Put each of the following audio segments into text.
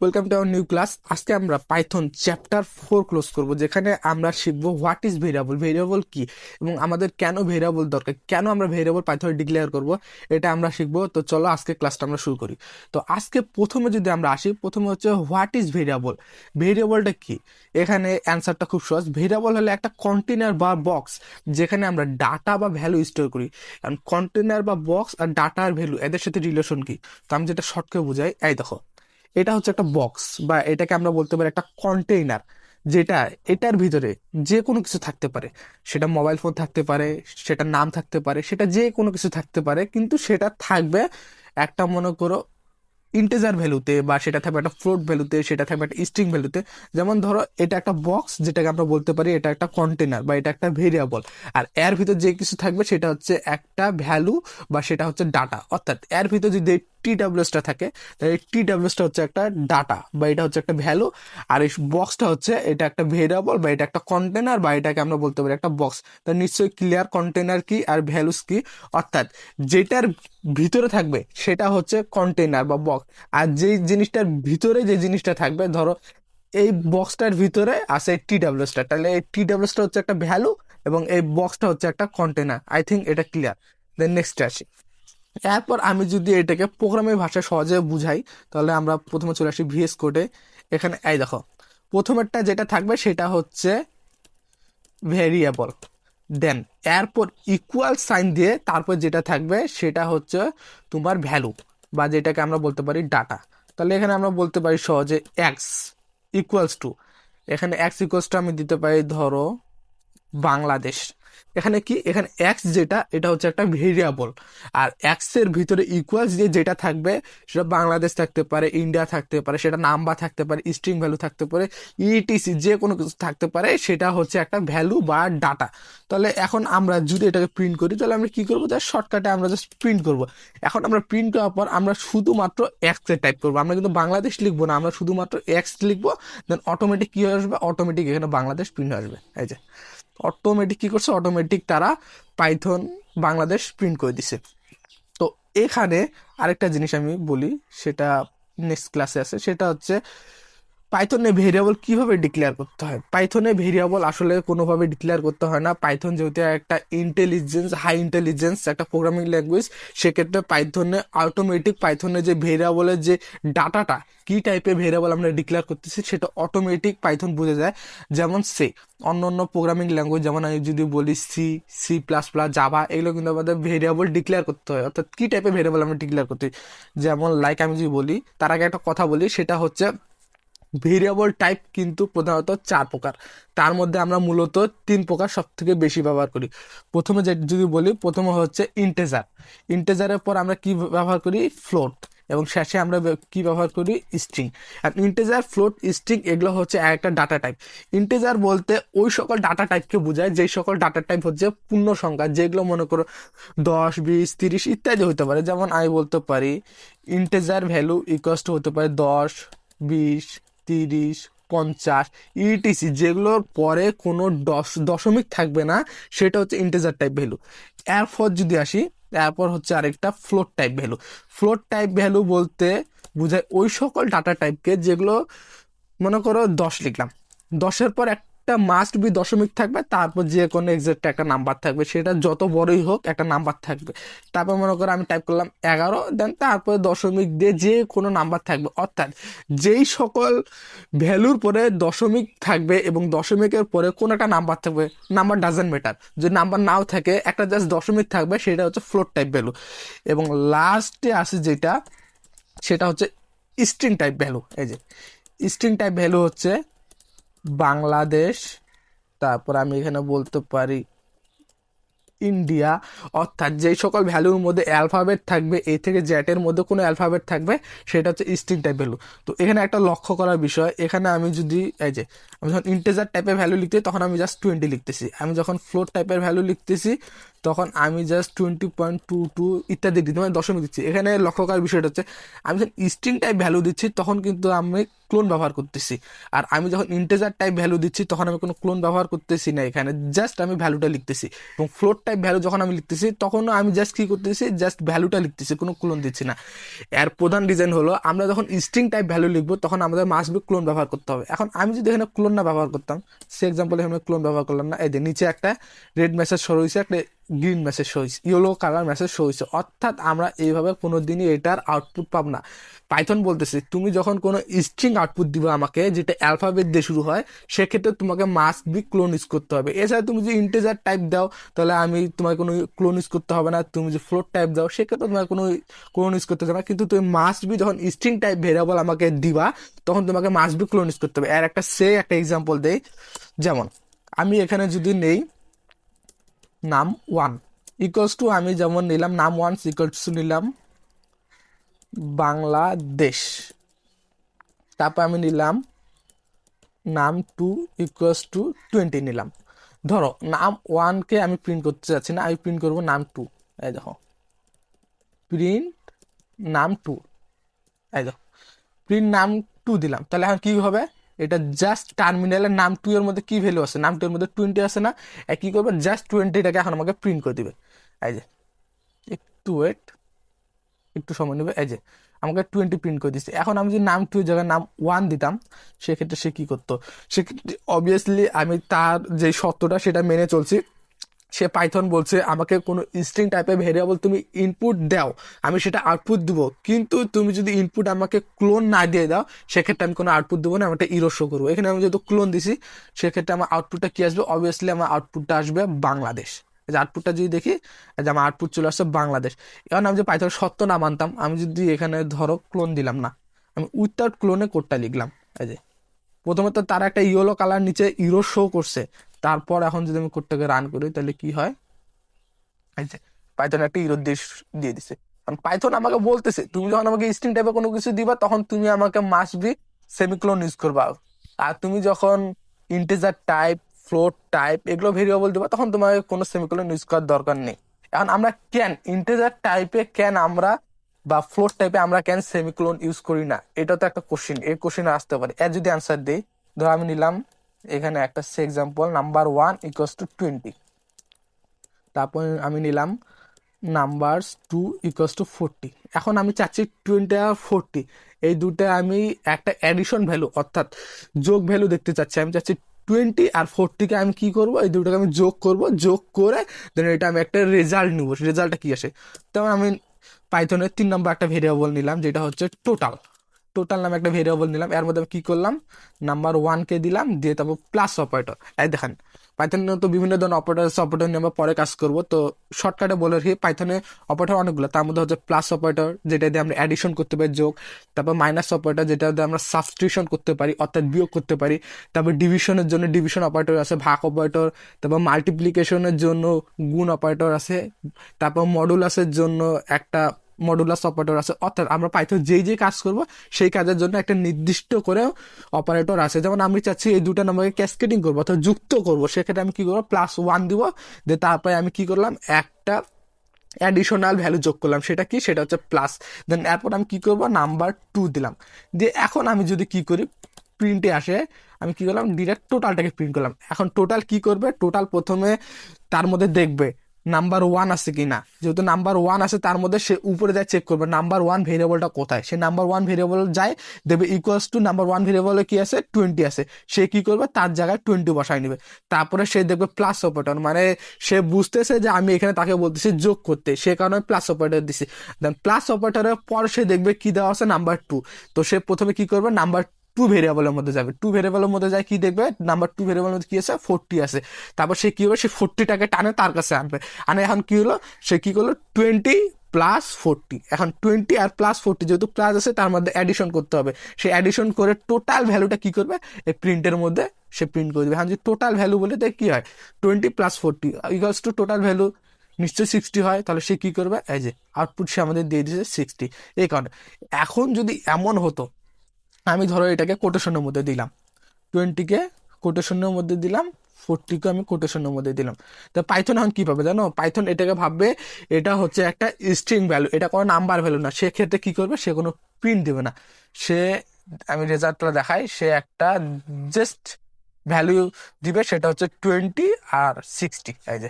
Welcome to our new class আজকে আমরা Python chapter four close করব, যেখানে আমরা শিখব হোয়াট ইজ ভেরিয়েবল ভেরিয়েবল কি? এবং আমাদের কেন ভেরিয়েবল দরকার? কেন আমরা ভেরিয়েবল পাইথনে ডিক্লেয়ার করব? এটা আমরা শিখব। তো চলো আজকে ক্লাসটা আমরা শুরু করি। তো আজকে প্রথমে যদি আমরা আসি, প্রথমে হচ্ছে হোয়াট ইজ ভেরিয়েবল ভেরিয়েবলটা কি? এখানে অ্যান্সারটা খুব সহজ। ভেরিয়েবল হলে একটা কন্টেনার বা বক্স যেখানে আমরা ডাটা বা ভ্যালু স্টোর করি। কারণ কন্টেনার বা বক্স আর ডাটার ভ্যালু এদের সাথে রিলেশন কি? তো আমি যেটা শর্টকে বুঝাই, এই দেখো। এটা হচ্ছে একটা বক্স বা এটাকে আমরা বলতে পারি একটা কন্টেইনার যেটা এটার ভিতরে যে কোনো কিছু থাকতে পারে। সেটা মোবাইল ফোন থাকতে পারে সেটা নাম থাকতে পারে, সেটা যে কোনো কিছু থাকতে পারে, কিন্তু সেটা থাকবে একটা, মনে করো ইন্টেজার ভ্যালুতে বা সেটা থাকবে একটা ফ্লোট ভ্যালুতে সেটা থাকবে একটা স্ট্রিং ভ্যালুতে যেমন ধরো, এটা একটা বক্স যেটাকে আমরা বলতে পারি এটা একটা কন্টেনার বা এটা একটা ভেরিয়েবল আর এর ভিতর যে কিছু থাকবে, সেটা হচ্ছে একটা ভ্যালু বা সেটা হচ্ছে ডাটা অর্থাৎ এর ভিতর যদি টি ডাব্লিউসটা থাকে, তাহলে টি ডাব্লিউসটা হচ্ছে একটা ডাটা বা এটা হচ্ছে একটা ভ্যালু আর এই বক্সটা হচ্ছে এটা একটা ভেরিয়েবল বা এটা একটা কন্টেনার বা এটাকে আমরা বলতে পারি একটা বক্স তা নিশ্চয়ই ক্লিয়ার কন্টেনার কি আর ভ্যালুস কি? অর্থাৎ যেটার ভিতরে থাকবে সেটা হচ্ছে কন্টেনার বা বক্স আর যেই জিনিসটার ভিতরে যে জিনিসটা থাকবে, ধরো এই বক্সটার ভিতরে আছে টি ডাব্লিউসটা তাহলে এই টি ডাব্লিউসটা হচ্ছে একটা ভ্যালু এবং এই বক্সটা হচ্ছে একটা কন্টেনার আই থিঙ্ক এটা ক্লিয়ার দেন নেক্সট আসি। এরপর আমি যদি এটাকে প্রোগ্রামের ভাষায় সহজে বুঝাই, তাহলে আমরা প্রথমে চলে আসি ভিএস কোডে। এখানে, এই দেখো, প্রথমেরটা যেটা থাকবে সেটা হচ্ছে ভেরিয়েবল, দেন এরপর ইকুয়াল সাইন দিয়ে তারপর যেটা থাকবে সেটা হচ্ছে তোমার ভ্যালু, বা যেটাকে আমরা বলতে পারি ডাটা। তাহলে এখানে আমরা বলতে পারি সহজে এক্স ইকুয়ালস টু এখানে এক্স ইকুয়ালস টু আমি দিতে পারি ধরো বাংলাদেশ। এখানে কি? এখানে এক্স যেটা, এটা হচ্ছে একটা ভেরিয়েবল আর এক্সের ভিতরে ইকুয়ালস দিয়ে যেটা থাকবে, সেটা বাংলাদেশ থাকতে পারে ইন্ডিয়া থাকতে পারে, সেটা নাম্বার থাকতে পারে স্ট্রিং ভ্যালু থাকতে পারে ইটিসি যে কোনো কিছু থাকতে পারে, সেটা হচ্ছে একটা ভ্যালু বা ডাটা তাহলে এখন আমরা যদি এটাকে প্রিন্ট করি, তাহলে আমরা কি করব? জাস্ট শর্টকাটে আমরা জাস্ট প্রিন্ট করব। এখন আমরা প্রিন্ট করার পর আমরা শুধুমাত্র এক্সের টাইপ করব। আমরা কিন্তু বাংলাদেশ লিখব না, আমরা শুধুমাত্র এক্স লিখব দেন অটোমেটিক কি আসবে? অটোমেটিক এখানে বাংলাদেশ প্রিন্ট আসবে। এই যে। অটোমেটিক কী করছে? অটোমেটিক তারা পাইথন বাংলাদেশ প্রিন্ট করে দিছে। তো এখানে আরেকটা জিনিস আমি বলি, সেটা নেক্সট ক্লাসে আছে, সেটা হচ্ছে পাইথনে ভেরিয়েবল কীভাবে ডিক্লেয়ার করতে হয়? পাইথনে ভেরিয়েবল আসলে কোনোভাবে ডিক্লেয়ার করতে হয় না। পাইথন যেহেতু একটা ইন্টেলিজেন্স হাই ইন্টেলিজেন্স একটা প্রোগ্রামিং ল্যাঙ্গুয়েজ সেক্ষেত্রে পাইথনে অটোমেটিক পাইথনে যে ভেরিয়েবলের যে ডাটাটা কি টাইপের ভেরিয়েবল আমরা ডিক্লেয়ার করতেছি, সেটা অটোমেটিক পাইথন বুঝে যায়। যেমন সে অন্য অন্য প্রোগ্রামিং ল্যাঙ্গুয়েজ যেমন আমি যদি বলি C C plus plus Java এগুলো কিন্তু আমাদের ভেরিয়েবল ডিক্লেয়ার করতে হয়। অর্থাৎ কি টাইপের ভেরিয়েবল আমরা ডিক্লেয়ার করতে যেমন লাইক আমি যদি বলি, তার আগে একটা কথা বলি, সেটা হচ্ছে ভেরিয়েবল টাইপ কিন্তু প্রধানত চার প্রকার। তার মধ্যে আমরা মূলত তিন প্রকার সব থেকে বেশি ব্যবহার করি। প্রথমে যে যদি বলি, প্রথমে হচ্ছে ইন্টেজার ইন্টেজারের পর আমরা কি ব্যবহার করি? ফ্লোট এবং শেষে আমরা কি ব্যবহার করি? স্ট্রিং আর ইন্টেজার ফ্লোট স্ট্রিং এগুলো হচ্ছে একটা ডাটা টাইপ ইন্টেজার বলতে ওই সকল ডাটা টাইপকে বোঝায়, যেই সকল ডাটা টাইপ হচ্ছে পূর্ণ সংখ্যা, যেগুলো মনে করো দশ, বিশ, তিরিশ ইত্যাদি হতে পারে। যেমন আমি বলতে পারি ইন্টেজার ভ্যালু ইকুয়াস হতে পারে দশ, বিশ তিরিশ, পঞ্চাশ ইটিসি যেগুলোর পরে কোনো দশ, দশমিক থাকবে না, সেটা হচ্ছে ইন্টেজার টাইপ ভ্যালু এরপর যদি আসি তারপর হচ্ছে আরেকটা float type value float type value বলতে বোঝায় ওই সকল ডাটা টাইপকে যেগুলো মনে করো দশ লিখলাম। দশের পর একটা মাস্ট বি দশমিক থাকবে, তারপর যে কোনো এক্সাক্ট একটা নাম্বার থাকবে, সেটা যত বড়ই হোক একটা নাম্বার থাকবে। তারপর মনে করো আমি টাইপ করলাম এগারো দেন তারপরে দশমিক দিয়ে যে কোনো নাম্বার থাকবে। অর্থাৎ যেই সকল ভ্যালুর পরে দশমিক থাকবে এবং দশমিকের পরে কোনো একটা নাম্বার থাকবে নাম্বার ডাজেন্ট ম্যাটার যদি নাম্বার নাও থাকে, একটা জাস্ট দশমিক থাকবে, সেটা হচ্ছে ফ্লোট টাইপ ভ্যালু এবং লাস্টে আসে যেটা, সেটা হচ্ছে স্ট্রিং টাইপ ভ্যালু এই যে স্ট্রিং টাইপ ভ্যালু হচ্ছে বাংলাদেশ, তারপর আমি এখানে বলতে পারি ইন্ডিয়া। অর্থাৎ যেই সকল ভ্যালুর মধ্যে অ্যালফাবেট থাকবে, এ থেকে জ্যাটের মধ্যে কোনো অ্যালফাবেট থাকবে, সেটা হচ্ছে স্ট্রিং টাইপ ভ্যালু তো এখানে একটা লক্ষ্য করার বিষয়, এখানে আমি যদি, এই যে, আমি যখন ইন্টেজার টাইপের ভ্যালু লিখতে, তখন আমি জাস্ট টোয়েন্টি লিখতেছি। আমি যখন ফ্লোর টাইপের ভ্যালু লিখতেছি তখন আমি just twenty point two two ইত্যাদি দিচ্ছি মানে দশমিক দিচ্ছি। এখানে লক্ষ্য করার বিষয়টা হচ্ছে, আমি যখন স্ট্রিং টাইপ ভ্যালু দিচ্ছি, তখন কিন্তু আমি ক্লোন ব্যবহার করতেছি। আর আমি যখন ইন্টেজার টাইপ ভ্যালু দিচ্ছি, তখন আমি কোনো ক্লোন ব্যবহার করতেছি না এখানে জাস্ট আমি ভ্যালুটা লিখতেছি। এবং ফ্লোট টাইপ ভ্যালু যখন আমি লিখতেছি, তখনও আমি জাস্ট কী করতেছি জাস্ট ভ্যালুটা লিখতেছি, কোনো ক্লোন দিচ্ছি না। এর প্রধান রিজন হলো, আমরা যখন স্ট্রিং টাইপ ভ্যালু লিখব, তখন আমাদের মাস্ট বি ক্লোন ব্যবহার করতে হবে। এখন আমি যদি এখানে ক্লোন না ব্যবহার করতাম, সে এক্সাম্পল এখানে ক্লোন ব্যবহার করলাম না, এই যে নিচে একটা রেড মেসেজ শো হয়েছে, একটা গ্রিন মেসেজ শো হয়েছে ইয়েলো কালার মেসেজ শো হয়েছে অর্থাৎ আমরা এইভাবে কোনো দিনই এটার আউটপুট পাব না। পাইথন বলতেছে, তুমি যখন কোনো স্ট্রিং আউটপুট দিবে আমাকে, যেটা অ্যালফাবেট দিয়ে শুরু হয়, সেক্ষেত্রে তোমাকে মাস্ট বি ক্লোন ইউজ করতে হবে। এছাড়া তুমি যদি ইন্টেজার টাইপ দাও, তাহলে আমি তোমাকে কোনো ক্লোন ইউজ করতে হবে না। তুমি যদি ফ্লোট টাইপ দাও, সেক্ষেত্রে তোমাকে কোনো ক্লোন ইউজ করতে হবে না। কিন্তু তুমি মাস্ট বি যখন স্ট্রিং টাইপ ভেরিয়েবল আমাকে দিবা, তখন তোমাকে মাস্ট বি ক্লোন ইউজ করতে হবে। আর একটা সে একটা এক্সাম্পল দেই। যেমন, আমি এখানে যদি নেই নাম ওয়ান। ইকুয়ালস টু আমি যেমন নিলাম, নাম ওয়ান ইকুয়ালস টু নিলাম বাংলাদেশ। তারপর আমি নিলাম, নাম টু ইকুয়ালস টু টোয়েন্টি নিলাম। ধরো, নাম ওয়ানকে আমি প্রিন্ট করতে চাচ্ছি না, আমি প্রিন্ট করব নাম টু এই দেখো প্রিন্ট নাম টু এই দেখো প্রিন্ট নাম টু দিলাম। তাহলে এখন কী হবে? এটা জাস্ট টার্মিনালের নাম টু এর মধ্যে কি ভ্যালু আছে। নাম টু এর মধ্যে টোয়েন্টি আছে না। কি করবে? জাস্ট টোয়েন্টিটাকে এখন আমাকে প্রিন্ট করে দিবে। এই যে, একটু ওয়েট একটু সময় নেবে। এই যে, আমাকে টোয়েন্টি প্রিন্ট করে দিচ্ছে। এখন আমি যদি নাম টু জায়গায় নাম ওয়ান দিতাম, সেক্ষেত্রে সে কী করতো? সেক্ষেত্রে অবভিয়াসলি আমি তার যে সত্যটা সেটা মেনে চলছি। সে পাইথন বলছে, আমাকে কোনো স্ট্রিং টাইপের ভেরিয়েবল তুমি ইনপুট দাও, আমি সেটা আউটপুট দিব। কিন্তু তুমি যদি ইনপুট আমাকে ক্লোন না দিয়ে দাও, সেক্ষেত্রে আমি কোনো আউটপুট দেবো না, আমি একটা ইরো শো করব। এখানে আমি যেহেতু ক্লোন দিছি, সেক্ষেত্রে আমার আউটপুটটা কী আসবে? অবভিয়াসলি আমার আউটপুটটা আসবে বাংলাদেশ। যে আউটপুটটা যদি দেখি যে আমার আউটপুট চলে আসছে বাংলাদেশ। এখন আমি যে পাইথন সত্য না মানতাম, আমি যদি এখানে ধরো ক্লোন দিলাম না, আমি উইথাউট ক্লোনে কোডটা লিখলাম। এই যে প্রথমে তো তার একটা ইয়েলো কালার নিচে ইরো শো করছে। তারপর এখন যদি আমি কোডটাকে রান করি, তাহলে কি হয়? পাইথন একটা ইরো দিয়ে দিয়ে দিছে। কারণ পাইথন আমাকে বলতেছে, তুমি যখন আমাকে স্ট্রিং টাইপের কোনো কিছু দিবা, তখন তুমি আমাকে মাস্ট বি সেমিক্লোন ইউজ করবা। আর তুমি যখন ইন্টেজার টাইপ ফ্লোট টাইপ এগুলো ভেরিয়েবল দিবা, তখন তোমাকে কোনো সেমিক্লোন ইউজ করার দরকার নেই। এখন আমরা কেন ইন্টিজার টাইপে কেন আমরা বা ফ্লোট টাইপে আমরা কেন সেমিক্লোন ইউজ করি না? এটা তো একটা কোশ্চিন এই কোশ্চিন আসতে পারে। এর যদি অ্যান্সার দিই, ধরো আমি নিলাম এখানে একটা say example number one equals to twenty তারপর আমি নিলাম number two equals to forty এখন আমি চাচ্ছি টোয়েন্টি আর ফোরটি এই দুটো আমি একটা অ্যাডিশন ভ্যালু অর্থাৎ যোগ ভ্যালু দেখতে চাচ্ছি। আমি চাচ্ছি টোয়েন্টি আর ফোরটিকে আমি কি করব? এই দুটোকে আমি যোগ করব। যোগ করে দেন এটা আমি একটা রেজাল্ট নিব। রেজাল্টটা কী আসে? তেমন আমি পাইথনের তিন নম্বর একটা ভেরিয়েবল নিলাম, যেটা হচ্ছে টোটাল টোটাল নামে একটা ভেরিয়েবল নিলাম। এর মধ্যে আমি কি করলাম? নাম্বার ওয়ানকে দিলাম, দিয়ে তারপর প্লাস অপারেটর এই দেখেন পাইথনে তো বিভিন্ন ধরনের অপারেটর অপারেটর নিয়ে আমরা পরে কাজ করব। তো শর্টকাটে বলে রাখি পাইথনে অপারেটর অনেকগুলো। তার মধ্যে হচ্ছে প্লাস অপারেটর যেটা দিয়ে আমরা অ্যাডিশন করতে পারি, যোগ। তারপর মাইনাস অপারেটর যেটা দিয়ে আমরা সাবস্টিটিউশন করতে পারি, অর্থাৎ বিয়োগ করতে পারি। তারপর ডিভিশনের জন্য ডিভিশন অপারেটর আছে, ভাগ অপারেটর তারপর মাল্টিপ্লিকেশনের জন্য গুণ অপারেটর আছে। তারপর মডুলাসের জন্য একটা মডুলাস অপারেটর আছে। অর্থাৎ আমরা পাইথন যেই যে কাজ করব, সেই কাজের জন্য একটা নির্দিষ্ট করে অপারেটর আছে। যেমন আমি চাচ্ছি এই দুটা নাম্বারকে ক্যাসকেটিং করব অর্থাৎ যুক্ত করব। সেক্ষেত্রে আমি কি করব? প্লাস ওয়ান দিব। দিয়ে তারপরে আমি কি করলাম? একটা অ্যাডিশনাল ভ্যালু যোগ করলাম। সেটা কি? সেটা হচ্ছে প্লাস দেন এরপর আমি কি করব? নাম্বার টু দিলাম। দিয়ে এখন আমি যদি কি করি? প্রিন্টে আসে, আমি কি করলাম? ডিরেক্ট টোটালটাকে প্রিন্ট করলাম। এখন টোটাল কি করবে? টোটাল প্রথমে তার মধ্যে দেখবে। নাম্বার ওয়ান আছে কি না যেহেতু নাম্বার ওয়ান আছে, তার মধ্যে সে উপরে যায় চেক করবে নাম্বার ওয়ান ভেরিয়েবলটা কোথায়? সে নাম্বার ওয়ান ভেরিয়েবল যায়, দেবে ইকুয়ালস টু নাম্বার ওয়ান ভেরিয়েবলে কি আছে? টোয়েন্টি আছে। সে কি করবে? তার জায়গায় টোয়েন্টি বসায় নেবে। তারপরে সে দেখবে প্লাস অপারেটর মানে সে বুঝতেছে যে আমি এখানে তাকে বলতেছি যোগ করতে। সে কারণে প্লাস অপারেটর দিছি। দেন প্লাস অপারেটরের পর সে দেখবে কি দেওয়া আছে? নাম্বার টু তো সে প্রথমে কি করবে? নাম্বার টু ভেরিয়েবলের মধ্যে যাবে। টু ভেরিয়েবলের মধ্যে যায় কি দেখবে? নাম্বার টু ভেরিয়েবলের মধ্যে কি আছে? ফোরটি আছে। তারপর সে কি হবে সে ফোরটিটাকে টানে, তার কাছে আনবে। আনে এখন কি হলো? সে কি করল? টোয়েন্টি প্লাস ফোরটি এখন টোয়েন্টি আর প্লাস ফোরটি যেহেতু প্লাস আছে, তার মধ্যে অ্যাডিশন করতে হবে। সে অ্যাডিশন করে টোটাল ভ্যালুটা কি করবে? এই প্রিন্টের মধ্যে সে প্রিন্ট করে দেবে। এখন যদি টোটাল ভ্যালু বলে তাই কি হয়? Twenty plus forty equals to total value নিশ্চয়ই সিক্সটি হয়। তাহলে সে কী করবে? এই যে আউটপুট সে আমাদের দিয়ে দিয়েছে সিক্সটি এই কারণে এখন যদি এমন হতো আমি ধরো এটাকে কোটেশনের মধ্যে দিলাম। টোয়েন্টিকে কোটেশনের মধ্যে দিলাম ফোরটিকে আমি কোটেশনের মধ্যে দিলাম। তো পাইথন এখন কী পাবে জানো? পাইথন এটাকে ভাববে, এটা হচ্ছে একটা স্ট্রিং ভ্যালু এটা কোনো নাম্বার ভ্যালু না। সেক্ষেত্রে কী করবে? সে কোনো প্রিন্ট দেবে না। সে, আমি রেজাল্টটা দেখাই, সে একটা জাস্ট ভ্যালু দিবে, সেটা হচ্ছে টোয়েন্টি আর সিক্সটি এই যে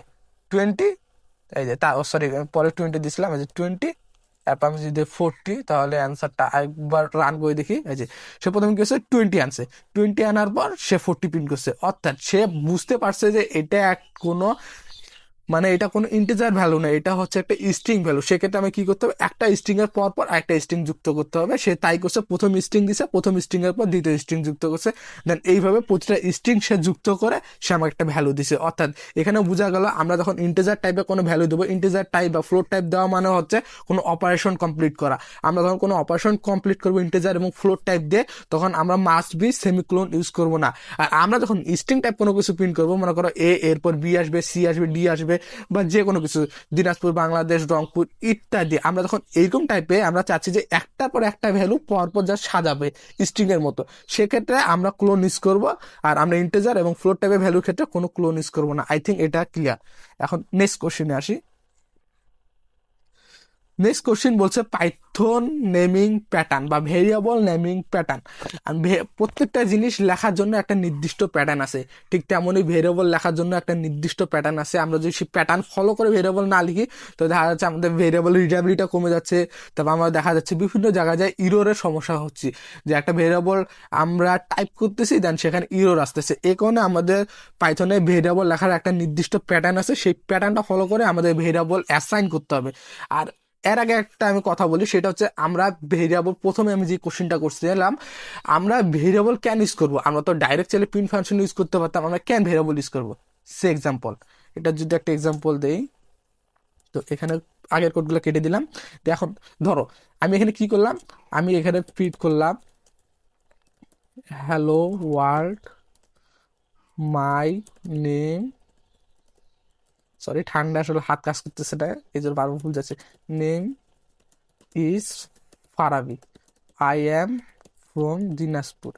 টোয়েন্টি এই যে, তা সরি পরে টোয়েন্টি দিছিলাম, এই যে টোয়েন্টি তারপর আমি যদি ফোরটি তাহলে অ্যান্সারটা একবার রান করে দেখি। এই যে, সে প্রথমে কি হচ্ছে টোয়েন্টি আনছে। টোয়েন্টি আনার পর সে ফোরটি প্রিন্ট করছে। অর্থাৎ সে বুঝতে পারছে যে এটা এক কোনো মানে এটা কোনো ইন্টিজার ভ্যালু না, এটা হচ্ছে একটা স্ট্রিং ভ্যালু সেক্ষেত্রে আমি কি করতে হবে? একটা স্ট্রিং এর পর পর একটা স্ট্রিং যুক্ত করতে হবে। সে তাই করছে, প্রথম স্ট্রিং দিছে, প্রথম স্ট্রিং এর পর দ্বিতীয় স্ট্রিং যুক্ত করছে। দেন এইভাবে প্রতিটা স্ট্রিং সে যুক্ত করে, সে আমাকে একটা ভ্যালু দিছে। অর্থাৎ এখানে বোঝা গেল, আমরা যখন ইন্টিজার টাইপের কোনো ভ্যালু দেবো ইন্টিজার টাইপ বা ফ্লোট টাইপ দেওয়া মানে হচ্ছে কোনো অপারেশন কমপ্লিট করা। আমরা যখন কোনো অপারেশন কমপ্লিট করব ইন্টিজার এবং ফ্লোট টাইপ দিয়ে, তখন আমরা মাস্ট বি সেমিক্লোন ইউজ করব না। আর আমরা যখন স্ট্রিং টাইপ কোনো কিছু প্রিন্ট করব, মনে করো এ এরপর বি আসবে সি আসবে ডি আসবে বা যে কোনো কিছু, দিনাজপুর, বাংলাদেশ, রংপুর ইত্যাদি। আমরা যখন এইরকম টাইপে আমরা চাচ্ছি যে একটার পর একটা ভ্যালু পরপর যা সাজাবে স্ট্রিং এর মতো, সেক্ষেত্রে আমরা ক্লোন ইউজ করব আর আমরা ইন্টেজার এবং ফ্লোর টাইপের ভ্যালুর ক্ষেত্রে কোনো ক্লোন ইউজ করব না। আই থিঙ্ক এটা ক্লিয়ার এখন নেক্সট কোশ্চেনে আসি। নেক্সট কোশ্চেন বলছে পাইথন নেমিং প্যাটার্ন বা ভেরিয়েবল নেমিং প্যাটার্ন প্রত্যেকটা জিনিস লেখার জন্য একটা নির্দিষ্ট প্যাটার্ন আছে। ঠিক তেমনই ভেরিয়েবল লেখার জন্য একটা নির্দিষ্ট প্যাটার্ন আছে। আমরা যদি সেই প্যাটার্ন ফলো করে ভেরিয়েবল না লিখি, তো দেখা যাচ্ছে আমাদের ভেরিয়েবল রিডাবিলিটা কমে যাচ্ছে। তারপর আমরা দেখা যাচ্ছে বিভিন্ন জায়গায় যায় ইরোরের সমস্যা হচ্ছে। যে একটা ভেরিয়েবল আমরা টাইপ করতেছি দেন সেখানে ইরোর আসতেছে। এ কারণে আমাদের পাইথনে ভেরিয়েবল লেখার একটা নির্দিষ্ট প্যাটার্ন আছে। সেই প্যাটার্নটা ফলো করে আমাদের ভেরিয়েবল অ্যাসাইন করতে হবে। আর এর আগে একটা আমি কথা বলি, সেটা হচ্ছে আমরা ভেরিয়েবল প্রথমে আমি যে কোশ্চেনটা করছিলাম আমরা ভেরিয়েবল ক্যান ইউজ করব। আমরা তো ডাইরেক্ট চাইলে প্রিন্ট ফাংশন ইউজ করতে পারতাম, আমরা ক্যান ভেরিয়েবল ইউজ করব। সে এক্সাম্পল এটা যদি একটা এক্সাম্পল দেই, তো এখানে আগের কোডগুলো কেটে দিলাম। তো এখন ধরো, আমি এখানে কি করলাম? আমি এখানে প্রিন্ট করলাম hello world my name sorry ঠান্ডা আসলে হাত কাজ করতেছে না, এই জন্য বারবার ভুল যাচ্ছে। Name is Farabi I am from Dinajpur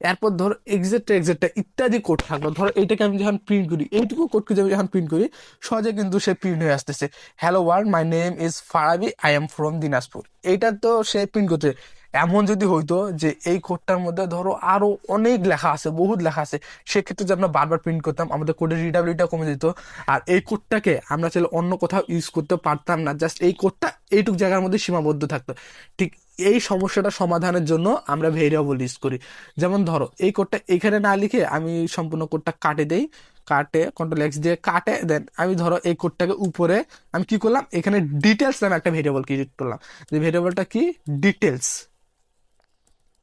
এরপর ধরো এক্সাক্ট এক্সাক্টটা ইত্যাদি কোড থাকল। ধরো এইটাকে আমি যখন প্রিন্ট করি, এইটুকু কোডকে আমি যখন প্রিন্ট করি, সহজে কিন্তু সে প্রিন্ট হয়ে আসতেছে। Hello world my name is Farabi I am from Dinajpur এইটা তো সে প্রিন্ট করতে এমন যদি হইতো যে এই কোডটার মধ্যে ধরো আরও অনেক লেখা আছে, বহুত লেখা আছে, সেক্ষেত্রে যে আমরা বারবার প্রিন্ট করতাম, আমাদের কোডের রিডাবিলিটিটা কমে যেত। আর এই কোডটাকে আমরা চাইলে অন্য কোথাও ইউজ করতে পারতাম না জাস্ট এই কোডটা এইটুক জায়গার মধ্যে সীমাবদ্ধ থাকতো। ঠিক এই সমস্যাটা সমাধানের জন্য আমরা ভেরিয়েবল ইউজ করি। যেমন ধরো, এই কোডটা এখানে না লিখে আমি সম্পূর্ণ কোডটা কাটে দেই, কাটে কন্ট্রোল এক্স দিয়ে কাটে দেন আমি ধরো এই কোডটাকে উপরে, আমি কি করলাম? এখানে ডিটেলস নামে একটা ভেরিয়েবল ক্রিয়েট করলাম। যে ভেরিয়েবলটা কি? ডিটেলস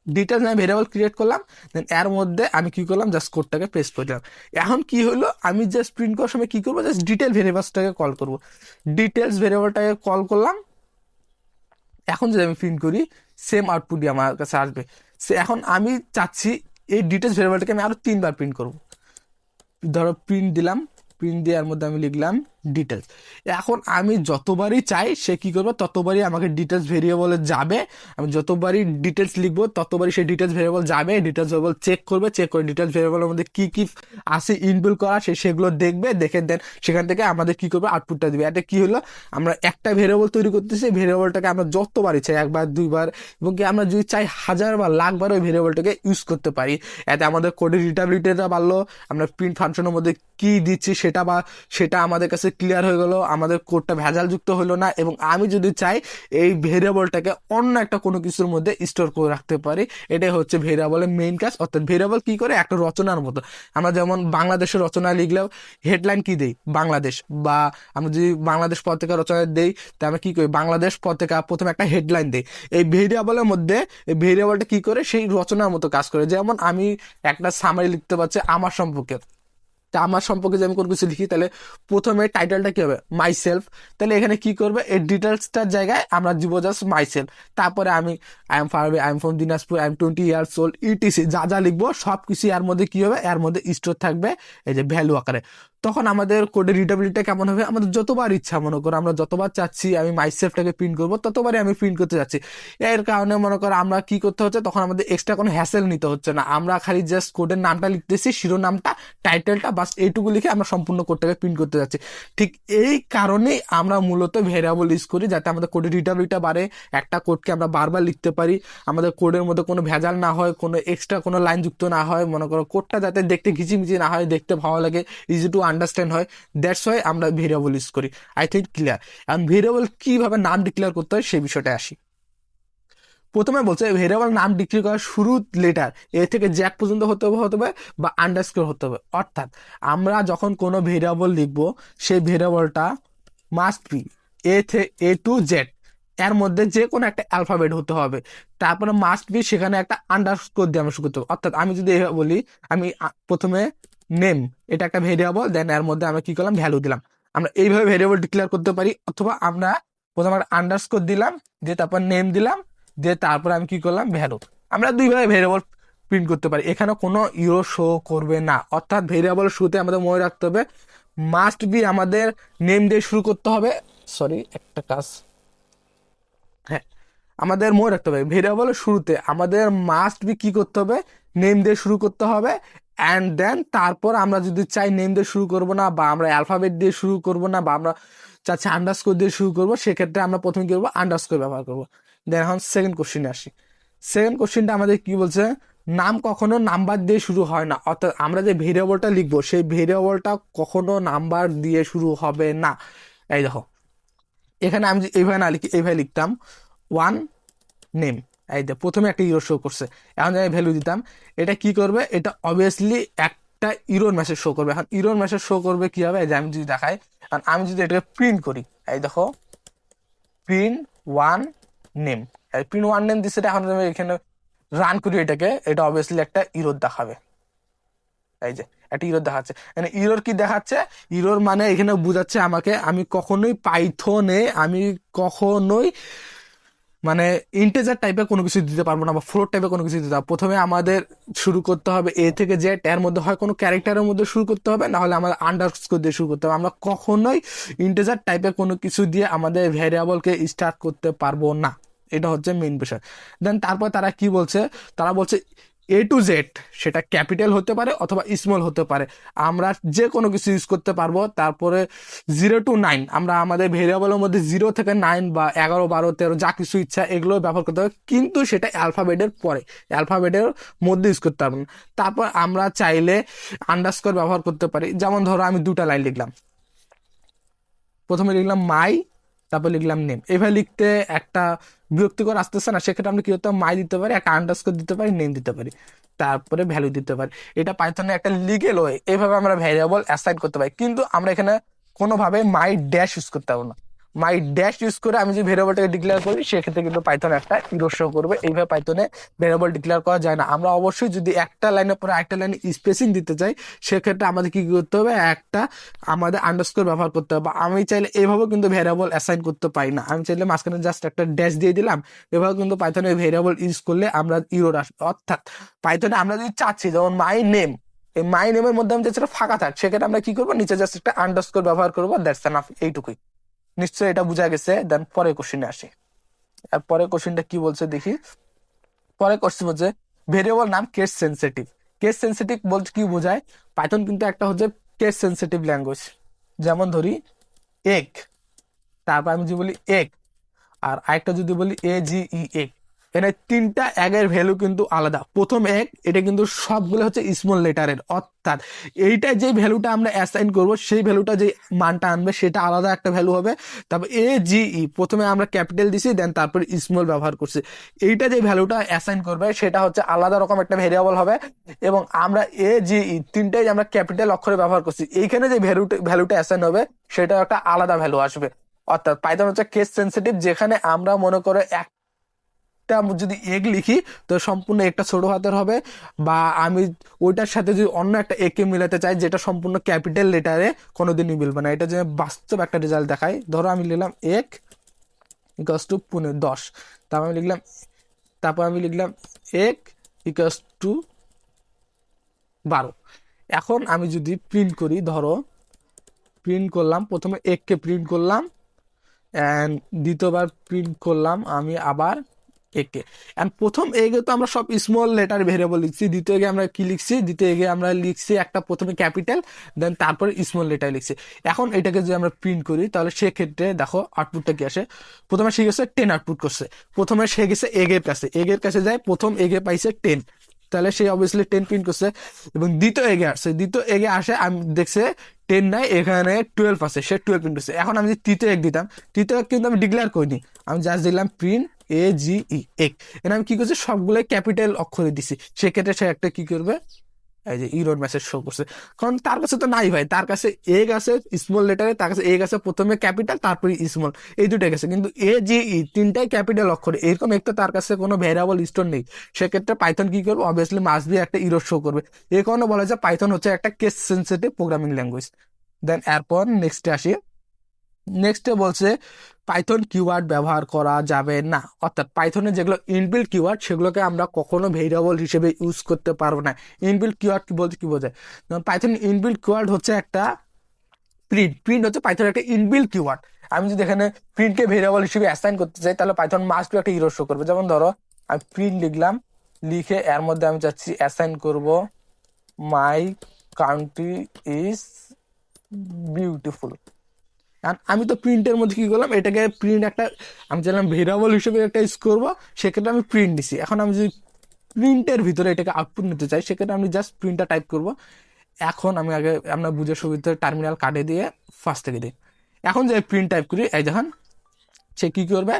ডিটেলস আমি ভেরিয়েবল ক্রিয়েট করলাম দেন এর মধ্যে আমি কি করলাম? জাস্ট কোডটাকে পেস্ট করে দিলাম। এখন কি হলো আমি জাস্ট প্রিন্ট করার সময় কি করব? জাস্ট ডিটেল ভেরিয়েবলসটাকে কল করব। ডিটেলস ভেরিয়েবলটাকে কল করলাম। এখন যদি আমি প্রিন্ট করি সেম আউটপুটই আমার কাছে আসবে। সে এখন আমি চাচ্ছি এই ডিটেলস ভেরিয়েবলটাকে আমি আরও তিনবার প্রিন্ট করব। ধরো প্রিন্ট দিলাম প্রিন্ট দেওয়ার মধ্যে আমি লিখলাম ডিটেলস এখন আমি যতবারই চাই, সে কি করবে? ততবারই আমাকে ডিটেলস ভেরিয়েবলে যাবে। আমি যতবারই ডিটেলস লিখব, ততবারই সেই ডিটেলস ভেরিয়েবল যাবে। ডিটেলস ভেরিয়েবল চেক করবে চেক করে ডিটেলস ভেরিয়েবলের মধ্যে কি কি আছে ইনবিল করা, সে, সেগুলো দেখবে, দেখে দেন সেখান থেকে আমাদের কি করবে? আউটপুটটা দিবে। এটা কি হলো? আমরা একটা ভেরিয়েবল তৈরি করতেছি ভেরিয়েবলটাকে আমরা যতবারই চাই, একবার, দুইবার, এবং কি আমরা যদি চাই হাজার বা লাখবার ওই ভেরিয়েবলটাকে ইউজ করতে পারি, এতে আমাদের কোডের রিটাবিলিটিটা বাড়লো, আমরা প্রিন্ট ফাংশনের মধ্যে কি দিচ্ছি সেটা বা সেটা আমাদের কাছে ক্লিয়ার হয়ে গেলো, আমাদের কোডটা ভেজালযুক্ত হলো না এবং আমি যদি চাই এই ভেরিয়েবলটাকে অন্য একটা কোনো কিছুর মধ্যে স্টোর করে রাখতে পারি, এটাই হচ্ছে ভেরিয়েবলের মেইন কাজ। অর্থাৎ ভেরিয়েবল কি করে? একটা রচনার মতো। আমরা যেমন বাংলাদেশের রচনা লিখলেও হেডলাইন কি দেই? বাংলাদেশ। বা আমরা যদি বাংলাদেশ পত্রিকা রচনা দেই, তা আমরা কি করি? বাংলাদেশ পত্রিকা প্রথমে একটা হেডলাইন দেই। এই ভেরিয়েবলের মধ্যে, এই ভেরিয়েবলটা কি করে? সেই রচনার মতো কাজ করে। যেমন আমি একটা সামারি লিখতে পারছি আমার সম্পর্কে। তা আমার সম্পর্কে যদি আমি কোনো কিছু লিখি, তাহলে প্রথমে টাইটেলটা কী হবে? মাই সেলফ তাহলে এখানে কী করবে? এই ডিটেলসটার জায়গায় আমরা দিব জাস্ট মাই সেলফ তারপরে আমি I am Farabi I am from Dinajpur I am twenty years old ETC যা যা লিখব সব কিছু এর মধ্যে কী হবে? এর মধ্যে স্টোর থাকবে, এই যে ভ্যালু আকারে। তখন আমাদের কোডের রিডাবিলিটিটা কেমন হবে? আমাদের যতবার ইচ্ছা, মনে করো, আমরা যতবার চাচ্ছি আমি মাইসেলফটাকে প্রিন্ট করব, ততবারই আমি প্রিন্ট করতে যাচ্ছি। এর কারণে মনে করো, আমরা কি করতে হচ্ছে, তখন আমাদের এক্সট্রা কোনো হ্যাসেল নিতে হচ্ছে না। আমরা খালি জাস্ট কোডের নামটা লিখতেছি, শিরোনামটা টাইটেলটা বাস এইটুকু লিখে আমরা সম্পূর্ণ কোডটাকে প্রিন্ট করতে যাচ্ছি। ঠিক এই কারণেই আমরা মূলত ভেরিয়েবল ইউজ করি, যাতে আমাদের কোডের রিডাবিলিটিটা বাড়ে। একটা কোডকে আমরা বারবার লিখতে পারি। আমাদের কোডের মধ্যে কোনো ভেজাল না হয়, কোনো এক্সট্রা কোনো লাইন যুক্ত না হয়। মনে করো কোডটা যাতে দেখতে ঘিচিমিচি না হয়, দেখতে ভালো লাগে ইজি টু আন্ডারস্ট্যান্ড হয় দ্যাটস ওয়াই আমরা ভেরিয়েবল ইউজ করি। আই থিঙ্ক ক্লিয়ার এখন ভেরিয়েবল কীভাবে নাম ডিক্লেয়ার করতে হয়, সেই বিষয়টা আসি। প্রথমে বলছে ভেরিয়েবল নাম ডিক্লেয়ার করার শুরু লেটার এ থেকে জ্যাক পর্যন্ত হতে হবে হতে হবে, বা আন্ডারস্কোর হতে হবে। অর্থাৎ, আমরা যখন কোনো ভেরিয়েবল লিখব, সেই ভেরিয়েবলটা must be a the a to z এর মধ্যে যে কোনো একটা অ্যালফাবেট হতে হবে। তারপরে মাস্ট বি সেখানে একটা আন্ডারস্কোর দিয়ে আমরা শুরু করতে হবে। অর্থাৎ, আমি যদি এভাবে বলি, আমি প্রথমে নেম এটা একটা ভেরিয়েবল দেন এর মধ্যে আমরা কি করলাম? ভ্যালু দিলাম। আমরা এইভাবে ভেরিয়েবল ডিক্লেয়ার করতে পারি, অথবা আমরা প্রথমে একটা আন্ডারস্কোর দিলাম, দিয়ে তারপর নেম দিলাম, দিয়ে তারপর আমি কি করলাম? ভ্যালু আমরা দুইভাবে ভেরিয়েবল প্রিন্ট করতে পারি। এখানে কোনো ইউরো শো করবে না। অর্থাৎ ভেরিয়েবল শুরুতে আমাদের মনে রাখতে হবে মাস্ট বি আমাদের নেম দিয়ে শুরু করতে হবে। সরি একটা কাজ। হ্যাঁ আমাদের মনে রাখতে হবে ভেরিয়েবলের শুরুতে আমাদের মাস্ট বি কি করতে হবে? নেম দিয়ে শুরু করতে হবে অ্যান্ড দেন তারপর আমরা যদি চাই নেম দিয়ে শুরু করব না, বা আমরা অ্যালফাবেট দিয়ে শুরু করব না, বা আমরা চাচ্ছি আন্ডারস্কোর দিয়ে শুরু করব, সেক্ষেত্রে আমরা প্রথমে কী করব? আন্ডারস্কোর ব্যবহার করব। দেন এখন সেকেন্ড কোশ্চিনে আসি। সেকেন্ড কোশ্চিনটা আমাদের কি বলছে? নাম কখনো নাম্বার দিয়ে শুরু হয় না। অর্থাৎ আমরা যে ভেরিয়েবলটা লিখব, সেই ভেরিয়েবলটা কখনো নাম্বার দিয়ে শুরু হবে না। এই দেখো, এখানে আমি এইভাবে না লিখি, এইভাবে লিখতাম। ওয়ান নেম এই যে প্রথমে একটা ইরো শো করছে। এখন যদি ভ্যালু দিতাম, এটা কি করবে? এটা অবভিয়াসলি একটা ইরোর মেসেজ শো করবে। এখন ইরোর মেসেজ শো করবে কি হবে এই যে আমি যদি দেখাই কারণ আমি যদি এটাকে প্রিন্ট করি, এই দেখো print one name print one name দিচ্ছে এখন আমি এখানে রান করি এটাকে, এটা অবভিয়াসলি একটা ইরোর দেখাবে। এই যে, একটা ইরোর দেখাচ্ছে। মানে ইরোর কি দেখাচ্ছে? ইরোর মানে এখানে বোঝাচ্ছে আমাকে, আমি কখনোই পাইথনে আমি কখনোই মানে ইন্টেজার টাইপের কোনো কিছু দিতে পারব না বা ফ্লোর টাইপের কোনো কিছু দিতে হবে প্রথমে আমাদের শুরু করতে হবে এ থেকে যে এর মধ্যে হয় কোনো ক্যারেক্টারের মধ্যে শুরু করতে হবে না হলে আমাদের আন্ডারস্কোর দিয়ে শুরু করতে হবে। আমরা কখনোই ইন্টেজার টাইপের কোনো কিছু দিয়ে আমাদের ভ্যারিয়েবলকে স্টার্ট করতে পারব না। এটা হচ্ছে মেইন বিষয়। দেন তারপর তারা কি বলছে? তারা বলছে এ টু জেড সেটা ক্যাপিটাল হতে পারে অথবা স্মল হতে পারে। আমরা যে কোনো কিছু ইউজ করতে পারব, তারপরে জিরো টু নাইন আমরা আমাদের ভেরিয়েবলের মধ্যে জিরো থেকে নাইন বা এগারো, বারো, তেরো, যা কিছু ইচ্ছা এগুলো ব্যবহার করতে হবে, কিন্তু সেটা অ্যালফাবেটের পরে অ্যালফাবেটের মধ্যে ইউজ করতে পারব তারপর আমরা চাইলে আন্ডারস্কোর ব্যবহার করতে পারি। যেমন ধরো আমি দুটা লাইন লিখলাম। প্রথমে লিখলাম মাই তারপর লিখলাম নেম এভাবে লিখতে একটা বিরক্তিকর আসতেছে না, সেক্ষেত্রে আমরা কী করতে মাই দিতে পারি, একটা আন্ডারস্কোর দিতে পারি নেম দিতে পারি। তারপরে ভ্যালু দিতে পারি। এটা পাইথনে একটা লিগেল ওয়ে এভাবে আমরা ভ্যারিয়েবল অ্যাসাইন করতে পারি। কিন্তু আমরা এখানে কোনোভাবে মাই ড্যাশ ইউজ করতে পারব না। মাই ড্যাশ ইউজ করে আমি যে ভেরিয়েবলটাকে ডিক্লেয়ার করি, সেক্ষেত্রে কিন্তু পাইথন একটা ইরোর শো করবে। এইভাবে পাইথনে ভেরিয়েবল ডিক্লেয়ার করা যায় না। আমরা অবশ্যই যদি একটা লাইনের পরে একটা লাইনে স্পেসিং দিতে চাই, সেক্ষেত্রে আমাদের কি করতে হবে? একটা আমাদের আন্ডারস্কোর ব্যবহার করতে হবে। আমি চাইলে এইভাবে কিন্তু ভেরিয়েবল অ্যাসাইন করতে পারি না। আমি চাইলে মাঝখানে জাস্ট একটা ড্যাশ দিয়ে দিলাম। এভাবে কিন্তু পাইথনে ভেরিয়েবল ইউজ করলে আমরা ইরোর আসবে। অর্থাৎ পাইথনে আমরা যদি চাচ্ছি, যেমন মাই নেম এই মাই নেমের মধ্যে আমি যেটা ফাঁকা থাক, সেক্ষেত্রে আমরা কি করব? নিচে জাস্ট একটা আন্ডারস্কোর ব্যবহার করব। দ্যাটস এনাফ এইটুকুই। নিশ্চয়ই এটা বোঝা গেছে দেন পরে কোশ্চিনে আসে। আর পরে কোশ্চিনটা কি বলছে দেখি? পরে কোশ্চিন হচ্ছে ভেরিয়েবল নাম কেস সেন্সিটিভ কেস সেন্সিটিভ বলতে কি বোঝায়? পাইথন কিন্তু একটা হচ্ছে কেস সেন্সিটিভ ল্যাঙ্গুয়েজ যেমন ধরি এক তারপর আমি যদি বলি এক আর আরেকটা যদি বলি এ জি ই এগ এখানে তিনটা এগের ভ্যালু কিন্তু আলাদা। প্রথম এক, এটা কিন্তু সবগুলো হচ্ছে স্মল লেটারের অর্থাৎ এইটা যে ভ্যালুটা আমরা অ্যাসাইন করব, সেই ভ্যালুটা যে মানটা আনবে, সেটা আলাদা একটা ভ্যালু হবে। তারপর এ জি ই প্রথমে আমরা ক্যাপিটাল দিছি দেন তারপর স্মল ব্যবহার করছি। এইটা যে ভ্যালুটা অ্যাসাইন করবে, সেটা হচ্ছে আলাদা রকম একটা ভেরিয়েবল হবে। এবং আমরা এ জি ই তিনটাই আমরা ক্যাপিটাল অক্ষরে ব্যবহার করছি, এইখানে যে ভ্যালুটা ভ্যালুটা অ্যাসাইন হবে সেটা একটা আলাদা ভ্যালু আসবে। অর্থাৎ পাইথন হচ্ছে কেস সেন্সিটিভ যেখানে আমরা মনে করে এক একটা যদি এগ লিখি, তো সম্পূর্ণ একটা ছোট হাতের হবে। বা আমি ওইটার সাথে যদি অন্য একটা একে মিলাতে চাই, যেটা সম্পূর্ণ ক্যাপিটাল লেটারে কোনোদিনই মিলবে না। এটা যে বাস্তব একটা রেজাল্ট দেখায়। ধরো আমি লিখলাম এক ইকাস টু পুনে দশ। তারপর আমি লিখলাম, তারপর আমি লিখলাম এক ইকাস টু বারো। এখন আমি যদি প্রিন্ট করি, ধরো প্রিন্ট করলাম, প্রথমে এককে প্রিন্ট করলাম অ্যান্ড দ্বিতীয়বার প্রিন্ট করলাম, আমি আবার একে। অ্যান্ড প্রথম এগে তো আমরা সব স্মল লেটার ভেরিয়েবল লিখছি, দ্বিতীয় এগে আমরা কি লিখছি? দ্বিতীয় এগে আমরা লিখছি একটা প্রথমে ক্যাপিটাল দেন তারপরে স্মল লেটার লিখছি। এখন এটাকে যদি আমরা প্রিন্ট করি, তাহলে সেক্ষেত্রে দেখো আউটপুটটা কি আসে? প্রথমে সে গেছে টেন আউটপুট করছে। প্রথমে সে গেছে এগের কাছে এগের কাছে যায়, প্রথম এগে পাইছে টেন তাহলে সে অবভিয়াসলি টেন প্রিন্ট করছে। এবং দ্বিতীয় এগে আসছে। দ্বিতীয় এগে আসে, আমি দেখছে টেন নাই, এখানে টুয়েলভ আছে। সে টুয়েলভ প্রিন্ট করছে। এখন আমি যদি তৃতীয় এক দিতাম, তৃতীয় এক কিন্তু আমি ডিক্লেয়ার করিনি। আমি জাস্ট দিলাম প্রিন্ট এ জি ই এক। এখানে আমি কি করছি? সবগুলোই ক্যাপিটাল অক্ষরে দিছি। সেক্ষেত্রে সে একটা কি করবে? এই যে ইরোর মেসেজ শো করছে। কারণ তার কাছে তো নাই ভাই। তার কাছে এগ আছে স্মল লেটারে তার কাছে এগ আছে, প্রথমে ক্যাপিটাল তারপরে স্মল এই দুটাই গেছে। কিন্তু এ জি ই তিনটাই ক্যাপিটাল অক্ষরে। এরকম একটা তার কাছে কোনো ভ্যারিয়েবল স্টোর নেই। সেক্ষেত্রে পাইথন কি করবে? অবভিয়াসলি মাস বি একটা ইরোর শো করবে। এ কারণে বলা যায় পাইথন হচ্ছে একটা case sensitive programming language then এরপর নেক্সটে আসি। নেক্সটে বলছে পাইথন কিওয়ার্ড ব্যবহার করা যাবে না। অর্থাৎ পাইথনে যেগুলো ইনবিল্ড কিওয়ার্ড সেগুলোকে আমরা কখনো ভেরিয়েবল হিসেবে ইউজ করতে পারব না। ইনবিল্ড কিওয়ার্ড কি বলতে কি বোঝায়? যেমন পাইথন ইনবিল্ড কিওয়ার্ড হচ্ছে একটা প্রিন্ট প্রিন্ট হচ্ছে পাইথন একটা ইনবিল্ট কিওয়ার্ড আমি যদি এখানে প্রিন্টকে ভেরিয়েবল হিসেবে অ্যাসাইন করতে চাই, তাহলে পাইথন মাস্ট একটা ইরো শো করবে। যেমন ধরো, আমি প্রিন্ট লিখলাম, লিখে এর মধ্যে আমি চাচ্ছি অ্যাসাইন করব মাই কান্ট্রি ইজ বিউটিফুল আমি তো প্রিন্টের মধ্যে কি করলাম? এটাকে প্রিন্ট একটা, আমি জানলাম ভেরিয়েবল হিসেবে একটা ইউজ করব, সেক্ষেত্রে আমি প্রিন্ট দিছি। এখন আমি যদি প্রিন্টের ভিতরে এটাকে আউটপুট নিতে চাই, সেক্ষেত্রে আমি জাস্ট প্রিন্টটা টাইপ করব। এখন আমি আগে আপনার বুঝে সুবিধা টার্মিনাল কাটে দিয়ে ফার্স্ট থেকে দিই। এখন যে প্রিন্ট টাইপ করি, এই যখন সে কী করবে?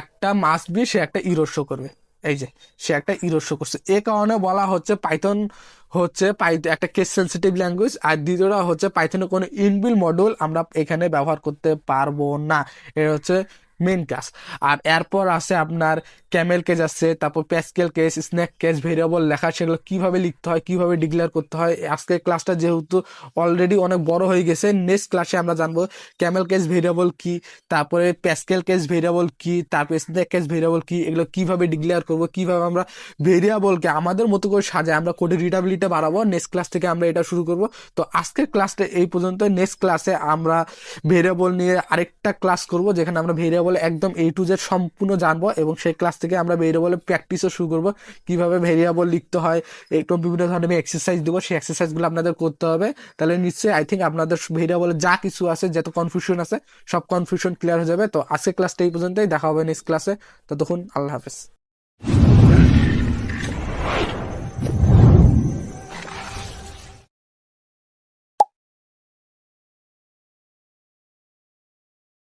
একটা মাস্ট বি সে একটা ইরো শো করবে। এই যে, সে একটা ইরো শো করছে। এ কারণে বলা হচ্ছে পাইথন হচ্ছে একটা কেস সেন্সিটিভ ল্যাঙ্গুয়েজ আর দ্বিতীয়টা হচ্ছে পাইথনের কোনো ইনবিল মডুল আমরা এখানে ব্যবহার করতে পারব না। এটা হচ্ছে মেন কাজ আর এরপর আছে আপনার ক্যামেল কেস আছে, তারপর Pascal case snake case variable লেখা, সেগুলো কীভাবে লিখতে হয়, কীভাবে ডিক্লেয়ার করতে হয় আজকের ক্লাসটা যেহেতু অলরেডি অনেক বড় হয়ে গেছে নেক্সট ক্লাসে আমরা জানব ক্যামেল কেস ভেরিয়েবল কি, তারপরে প্যাসকেল কেস ভেরিয়েবল কি, তারপরে স্ন্যাক কেস ভেরিয়েবল কি, এগুলো কীভাবে ডিক্লেয়ার করব, কীভাবে আমরা ভেরিয়েবলকে আমাদের মতো করে সাজায় আমরা কোডের রিডাবিলিটি বাড়াবো নেক্সট ক্লাস থেকে আমরা এটা শুরু করব। তো আজকের ক্লাসটা এই পর্যন্ত নেক্সট ক্লাসে আমরা ভেরিয়েবল নিয়ে আরেকটা ক্লাস করব, যেখানে আমরা ভেরিয়েবল একদম এ টু জেড সম্পূর্ণ জানব এবং সেই ক্লাস থেকে আমরা ভেরিয়েবলের প্র্যাকটিসও শুরু করব। কীভাবে ভেরিয়েবল লিখতে হয় একটু বিভিন্ন ধরনের আমি এক্সারসাইজ দেবো, সেই এক্সারসাইজগুলো আপনাদের করতে হবে। তাহলে নিশ্চয়ই আই থিঙ্ক আপনাদের ভেরিয়েবলে যা কিছু আছে, যত কনফিউশন আছে, সব কনফিউশন ক্লিয়ার হয়ে যাবে। তো আজকে ক্লাসটা এই পর্যন্তই, দেখা হবে নেক্সট ক্লাসে ততক্ষণ আল্লাহ হাফেজ।